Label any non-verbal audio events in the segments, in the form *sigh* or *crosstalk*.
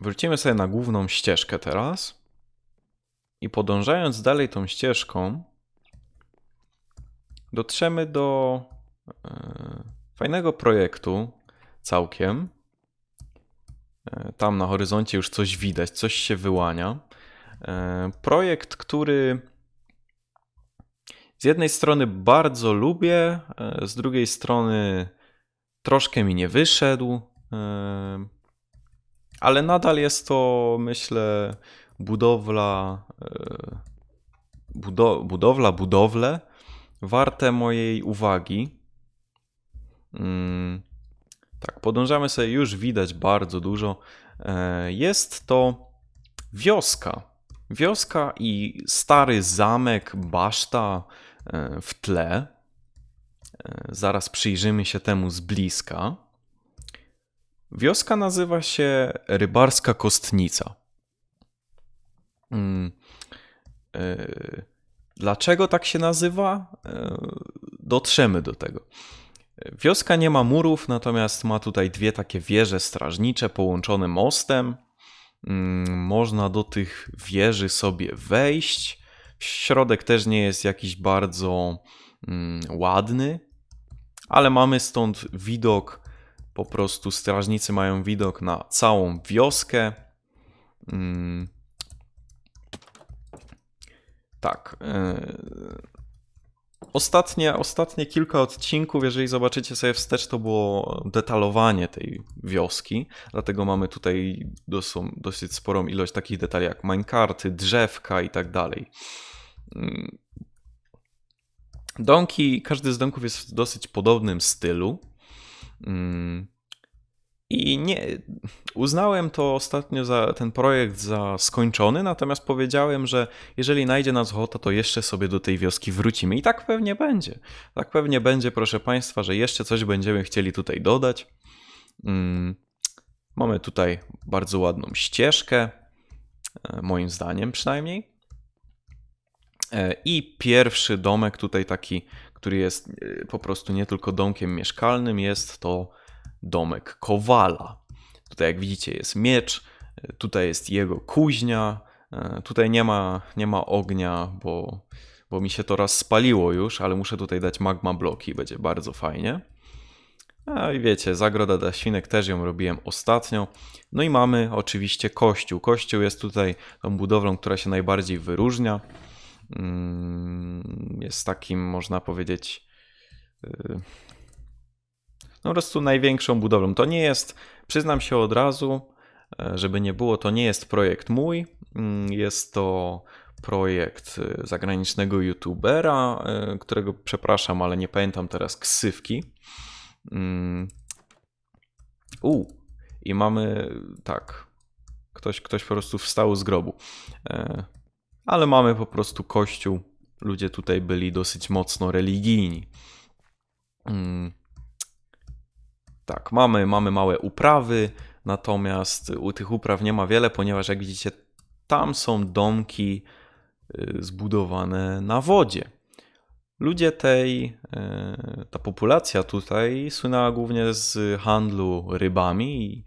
wrócimy sobie na główną ścieżkę teraz. I podążając dalej tą ścieżką, dotrzemy do e, fajnego projektu całkiem. E, tam na horyzoncie już coś widać, coś się wyłania. E, projekt, który z jednej strony bardzo lubię, z drugiej strony troszkę mi nie wyszedł, ale nadal jest to, myślę, budowla, e, budo, budowla, budowle warte mojej uwagi. Mm, Tak, podążamy sobie, już widać bardzo dużo. E, Jest to wioska. Wioska i stary zamek, baszta e, w tle. Zaraz przyjrzymy się temu z bliska. Wioska nazywa się Rybarska Kostnica. Mm, e, Dlaczego tak się nazywa? E, Dotrzemy do tego. Wioska nie ma murów, natomiast ma tutaj dwie takie wieże strażnicze połączone mostem. Mm, Można do tych wieży sobie wejść. Środek też nie jest jakiś bardzo mm, ładny, ale mamy stąd widok. Po prostu strażnicy mają widok na całą wioskę. Mm. Tak. e, Ostatnie, ostatnie kilka odcinków, jeżeli zobaczycie sobie wstecz, to było detalowanie tej wioski. Dlatego mamy tutaj dosyć sporą ilość takich detali jak minecarty, drzewka i tak dalej. Mm. Domki, każdy z domków jest w dosyć podobnym stylu. Mm. I nie, uznałem to ostatnio za ten projekt za skończony, natomiast powiedziałem, że jeżeli najdzie nas ochota, to jeszcze sobie do tej wioski wrócimy. I tak pewnie będzie. Tak pewnie będzie, proszę Państwa, że jeszcze coś będziemy chcieli tutaj dodać. Mm, Mamy tutaj bardzo ładną ścieżkę, e, moim zdaniem przynajmniej. E, I pierwszy domek tutaj taki, który jest e, po prostu nie tylko domkiem mieszkalnym, jest to domek Kowala. Tutaj jak widzicie jest miecz, e, tutaj jest jego kuźnia, tutaj nie ma, nie ma ognia, bo, bo mi się to raz spaliło już, ale muszę tutaj dać magma bloki, będzie bardzo fajnie. A i wiecie, zagroda dla świnek też ją robiłem ostatnio. No i mamy oczywiście kościół. Kościół jest tutaj tą budowlą, która się najbardziej wyróżnia. Mm, Jest takim, można powiedzieć, y, no po prostu największą budowlą. To nie jest, przyznam się od razu, e, żeby nie było, to nie jest projekt mój. Mm, Jest to projekt e, zagranicznego youtubera, e, którego przepraszam, ale nie pamiętam teraz ksywki. Mm. U, i mamy tak. Ktoś, ktoś po prostu wstał z grobu. Ale mamy po prostu kościół. Ludzie tutaj byli dosyć mocno religijni. Mm. Tak, mamy, mamy małe uprawy, natomiast u tych upraw nie ma wiele, ponieważ jak widzicie, tam są domki y, zbudowane na wodzie. Ludzie tej, e, ta populacja tutaj słynęła głównie z handlu rybami i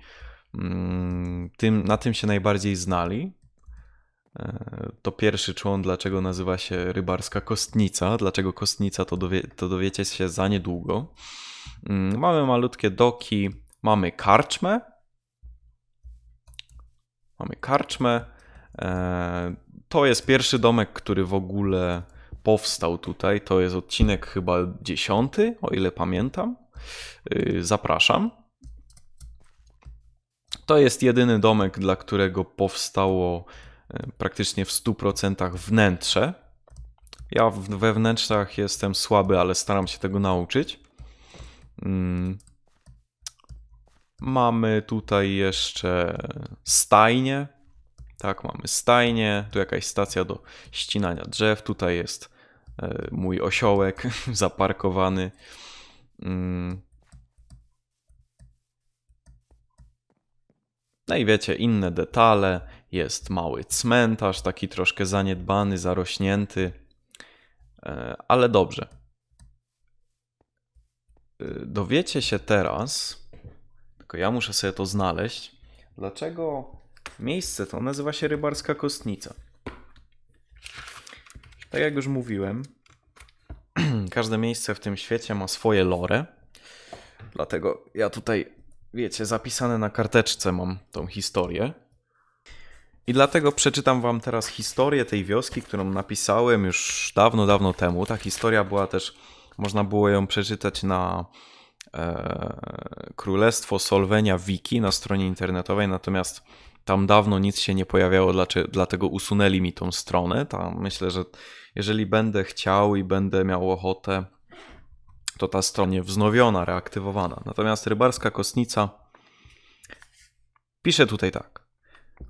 mm, tym, na tym się najbardziej znali. E, To pierwszy człon, dlaczego nazywa się rybarska kostnica. Dlaczego kostnica, to, dowie, to dowiecie się za niedługo. Mm, Mamy malutkie doki, mamy karczmę. Mamy karczmę. E, To jest pierwszy domek, który w ogóle powstał tutaj. To jest odcinek chyba dziesiąty, o ile pamiętam. Y, Zapraszam. To jest jedyny domek, dla którego powstało e, praktycznie w 100% wnętrze. Ja we wnętrzach jestem słaby, ale staram się tego nauczyć. Mm. Mamy tutaj jeszcze stajnię. Tak, mamy stajnię. Tu jakaś stacja do ścinania drzew. Tutaj jest e, mój osiołek *laughs* zaparkowany. Mm. No i wiecie, inne detale. Jest mały cmentarz, taki troszkę zaniedbany, zarośnięty. E, Ale dobrze. Y, Dowiecie się teraz, tylko ja muszę sobie to znaleźć, dlaczego miejsce to nazywa się Rybarska Kostnica. Tak jak już mówiłem, *clears throat* każde miejsce w tym świecie ma swoje lore. Dlatego ja tutaj, wiecie, zapisane na karteczce mam tą historię. I dlatego przeczytam wam teraz historię tej wioski, którą napisałem już dawno, dawno temu. Ta historia była też, można było ją przeczytać na e, Królestwo Solwenia Wiki na stronie internetowej, natomiast tam dawno nic się nie pojawiało, dlatego usunęli mi tą stronę. Tam myślę, że jeżeli będę chciał i będę miał ochotę, to ta strona wznowiona, reaktywowana. Natomiast rybarska kostnica pisze tutaj tak.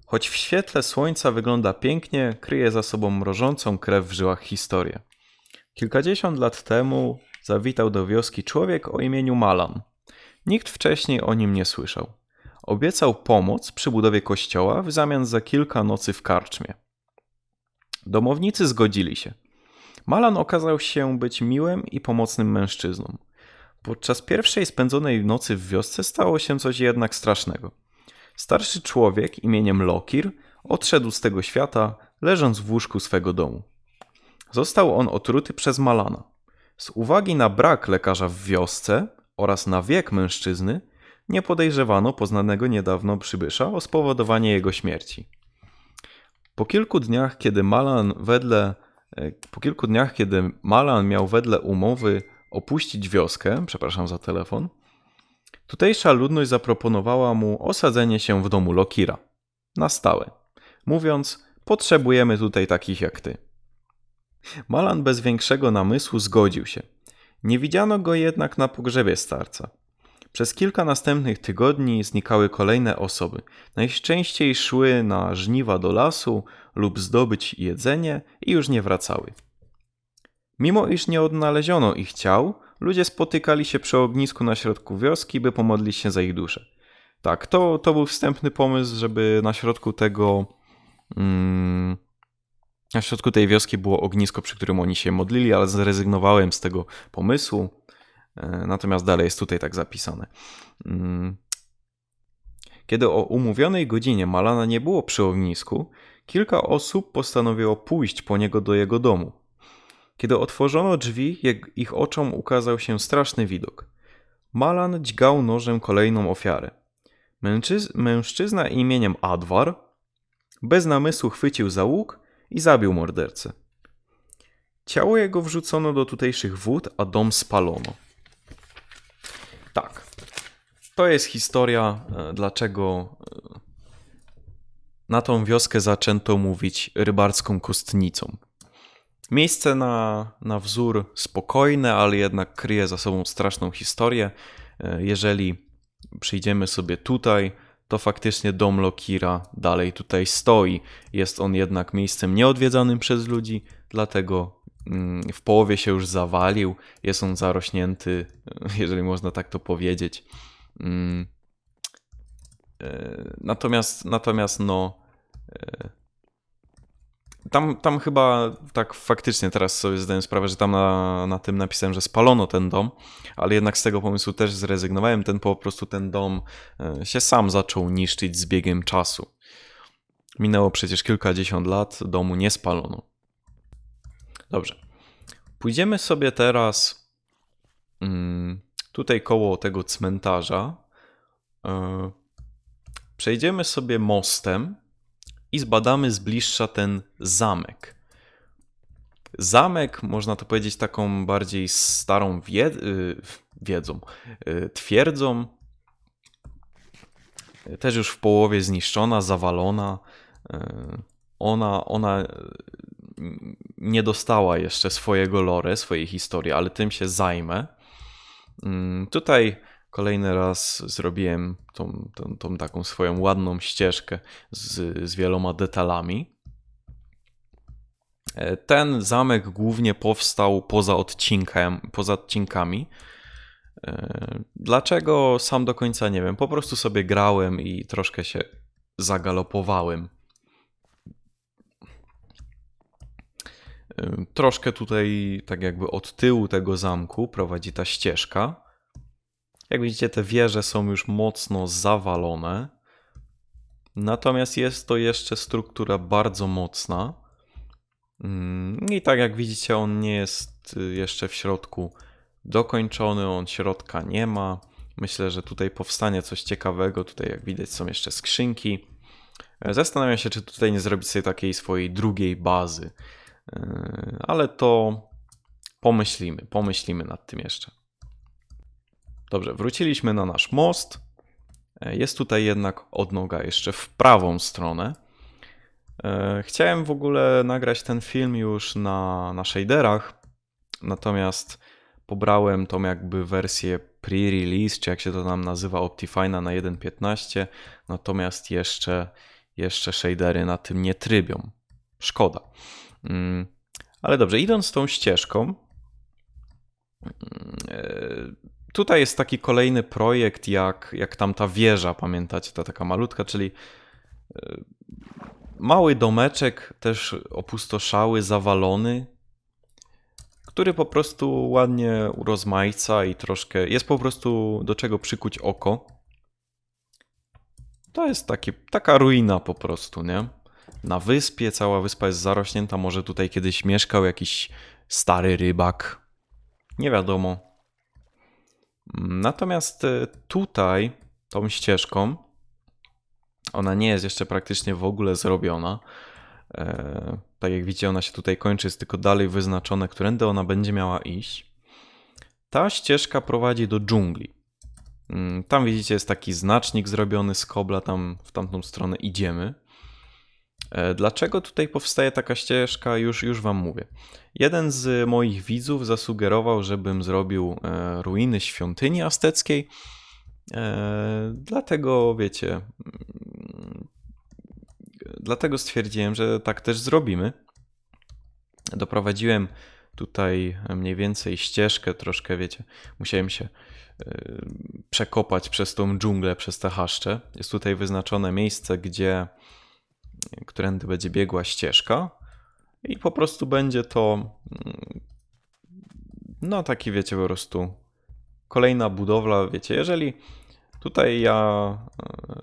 Choć w świetle słońca wygląda pięknie, kryje za sobą mrożącą krew w żyłach historię. Kilkadziesiąt lat temu zawitał do wioski człowiek o imieniu Malan. Nikt wcześniej o nim nie słyszał. Obiecał pomoc przy budowie kościoła w zamian za kilka nocy w karczmie. Domownicy zgodzili się. Malan okazał się być miłym i pomocnym mężczyzną. Podczas pierwszej spędzonej nocy w wiosce stało się coś jednak strasznego. Starszy człowiek imieniem Lokir odszedł z tego świata, leżąc w łóżku swego domu. Został on otruty przez Malana. Z uwagi na brak lekarza w wiosce oraz na wiek mężczyzny, nie podejrzewano poznanego niedawno przybysza o spowodowanie jego śmierci. Po kilku dniach, kiedy Malan wedle e, po kilku dniach, kiedy Malan miał wedle umowy opuścić wioskę, przepraszam za telefon, tutejsza ludność zaproponowała mu osadzenie się w domu Lokira na stałe, mówiąc: Potrzebujemy tutaj takich jak ty. Malan bez większego namysłu zgodził się. Nie widziano go jednak na pogrzebie starca. Przez kilka następnych tygodni znikały kolejne osoby. Najczęściej szły na żniwa do lasu lub zdobyć jedzenie i już nie wracały. Mimo iż nie odnaleziono ich ciał, ludzie spotykali się przy ognisku na środku wioski, by pomodlić się za ich duszę. Tak, to, to był wstępny pomysł, żeby na środku tego. Mm, na środku tej wioski było ognisko, przy którym oni się modlili, ale zrezygnowałem z tego pomysłu. E, natomiast dalej jest tutaj tak zapisane. Mm. Kiedy o umówionej godzinie Malana nie było przy ognisku, kilka osób postanowiło pójść po niego do jego domu. Kiedy otworzono drzwi, ich oczom ukazał się straszny widok. Malan dźgał nożem kolejną ofiarę. Męczyz mężczyzna imieniem Adwar bez namysłu chwycił za łuk i zabił mordercę. Ciało jego wrzucono do tutejszych wód, a dom spalono. Tak. To jest historia, e, dlaczego e, na tą wioskę zaczęto mówić rybarską kostnicą. Miejsce na, na wzór spokojne, ale jednak kryje za sobą straszną historię. E, jeżeli przyjdziemy sobie tutaj, to faktycznie dom Lokira dalej tutaj stoi. Jest on jednak miejscem nieodwiedzanym przez ludzi, dlatego Mm, w połowie się już zawalił, jest on zarośnięty, *laughs* jeżeli można tak to powiedzieć. Mm, e, natomiast, natomiast no. Tam, tam chyba tak faktycznie teraz sobie zdaję sprawę, że tam na, na tym napisałem, że spalono ten dom, ale jednak z tego pomysłu też zrezygnowałem. Ten po prostu ten dom e, się sam zaczął niszczyć z biegiem czasu. Minęło przecież kilkadziesiąt lat, domu nie spalono. Dobrze. Pójdziemy sobie teraz mm, tutaj koło tego cmentarza. E, przejdziemy sobie mostem i zbadamy z bliższa ten zamek. Zamek, można to powiedzieć, taką bardziej starą wied y, wiedzą, y, twierdzą. Też już w połowie zniszczona, zawalona. E, ona, ona nie dostała jeszcze swojego lore, swojej historii, ale tym się zajmę. Mm, tutaj kolejny raz zrobiłem tą, tą, tą taką swoją ładną ścieżkę z, z wieloma detalami. E, ten zamek głównie powstał poza odcinkiem, poza odcinkami. E, dlaczego sam do końca nie wiem. Po prostu sobie grałem i troszkę się zagalopowałem. Troszkę tutaj, tak jakby od tyłu tego zamku, prowadzi ta ścieżka. Jak widzicie, te wieże są już mocno zawalone. Natomiast jest to jeszcze struktura bardzo mocna. Mm, I tak jak widzicie, on nie jest y, jeszcze w środku dokończony, on środka nie ma. Myślę, że tutaj powstanie coś ciekawego. Tutaj, jak widać, są jeszcze skrzynki. E, Zastanawiam się, czy tutaj nie zrobić sobie takiej swojej drugiej bazy. E, Ale to pomyślimy, pomyślimy nad tym jeszcze. Dobrze, wróciliśmy na nasz most. E, Jest tutaj jednak odnoga jeszcze w prawą stronę. E, Chciałem w ogóle nagrać ten film już na, na shaderach, natomiast pobrałem tą jakby wersję pre-release, czy jak się to tam nazywa, Optifine'a na 1.15, natomiast jeszcze, jeszcze shadery na tym nie trybią. Szkoda. Mm, Ale dobrze, idąc tą ścieżką, mm, e, tutaj jest taki kolejny projekt, jak, jak tamta wieża, pamiętacie, ta taka malutka, czyli e, mały domeczek, też opustoszały, zawalony, który po prostu ładnie urozmaica i troszkę jest po prostu do czego przykuć oko. To jest taki, taka ruina po prostu, nie? Na wyspie, cała wyspa jest zarośnięta, może tutaj kiedyś mieszkał jakiś stary rybak. Nie wiadomo. Natomiast e, tutaj, tą ścieżką, ona nie jest jeszcze praktycznie w ogóle zrobiona. E, tak jak widzicie, ona się tutaj kończy, jest tylko dalej wyznaczone, którędy ona będzie miała iść. Ta ścieżka prowadzi do dżungli. Mm, Tam widzicie, jest taki znacznik zrobiony z kobla, tam w tamtą stronę idziemy. E, Dlaczego tutaj powstaje taka ścieżka, już, już Wam mówię. Jeden z moich widzów zasugerował, żebym zrobił e, ruiny świątyni azteckiej. E, Dlatego, wiecie, mm, dlatego stwierdziłem, że tak też zrobimy. Doprowadziłem tutaj mniej więcej ścieżkę, troszkę, wiecie, musiałem się przekopać przez tą dżunglę, przez te chaszcze. Jest tutaj wyznaczone miejsce, gdzie, którędy będzie biegła ścieżka i po prostu będzie to mm, no taki, wiecie, po prostu kolejna budowla, wiecie, jeżeli tutaj ja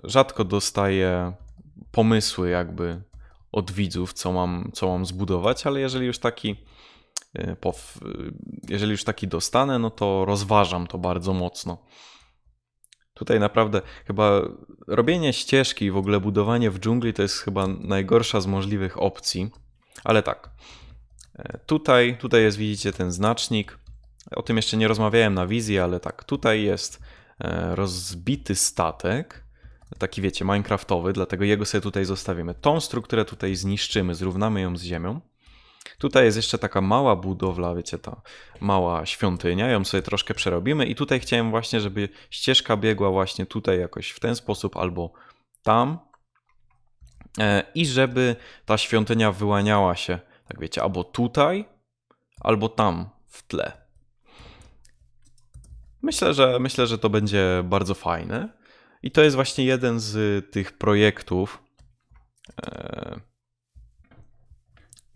y, rzadko dostaję pomysły jakby od widzów, co mam, co mam zbudować, ale jeżeli już taki pow- y, jeżeli już taki dostanę, no to rozważam to bardzo mocno. Tutaj naprawdę chyba robienie ścieżki i w ogóle budowanie w dżungli to jest chyba najgorsza z możliwych opcji. Ale tak. e, Tutaj, tutaj jest, widzicie, ten znacznik. O tym jeszcze nie rozmawiałem na wizji, ale tak, tutaj jest e, rozbity statek taki wiecie, minecraftowy, dlatego jego sobie tutaj zostawimy. Tą strukturę tutaj zniszczymy, zrównamy ją z ziemią. Tutaj jest jeszcze taka mała budowla, wiecie, ta mała świątynia, ją sobie troszkę przerobimy i tutaj chciałem właśnie, żeby ścieżka biegła właśnie tutaj jakoś w ten sposób albo tam E, i żeby ta świątynia wyłaniała się, tak wiecie, albo tutaj, albo tam w tle. Myślę, że myślę, że to będzie bardzo fajne. I to jest właśnie jeden z tych projektów, e,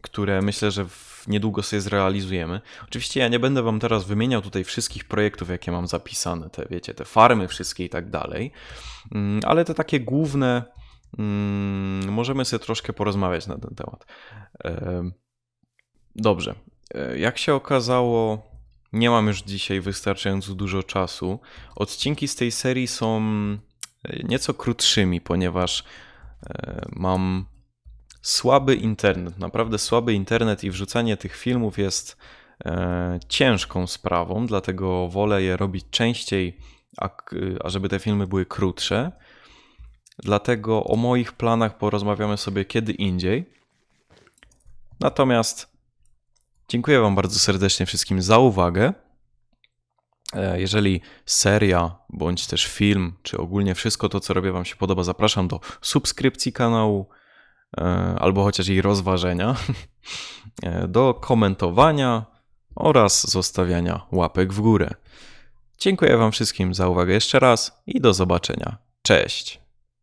które myślę, że niedługo sobie zrealizujemy. Oczywiście ja nie będę wam teraz wymieniał tutaj wszystkich projektów, jakie mam zapisane, te wiecie, te farmy wszystkie i tak dalej, Mm, ale te takie główne mm, możemy sobie troszkę porozmawiać na ten temat. Dobrze. E, Jak się okazało, nie mam już dzisiaj wystarczająco dużo czasu. Odcinki z tej serii są e, nieco krótszymi, ponieważ e, mam słaby internet, naprawdę słaby internet i wrzucanie tych filmów jest e, ciężką sprawą, dlatego wolę je robić częściej, a, a żeby te filmy były krótsze. Dlatego o moich planach porozmawiamy sobie kiedy indziej. Natomiast dziękuję Wam bardzo serdecznie wszystkim za uwagę. E, Jeżeli seria, bądź też film, czy ogólnie wszystko to, co robię, Wam się podoba, zapraszam do subskrypcji kanału albo chociaż jej rozważenia, *laughs* e, do komentowania oraz zostawiania łapek w górę. Dziękuję Wam wszystkim za uwagę jeszcze raz i do zobaczenia. Cześć!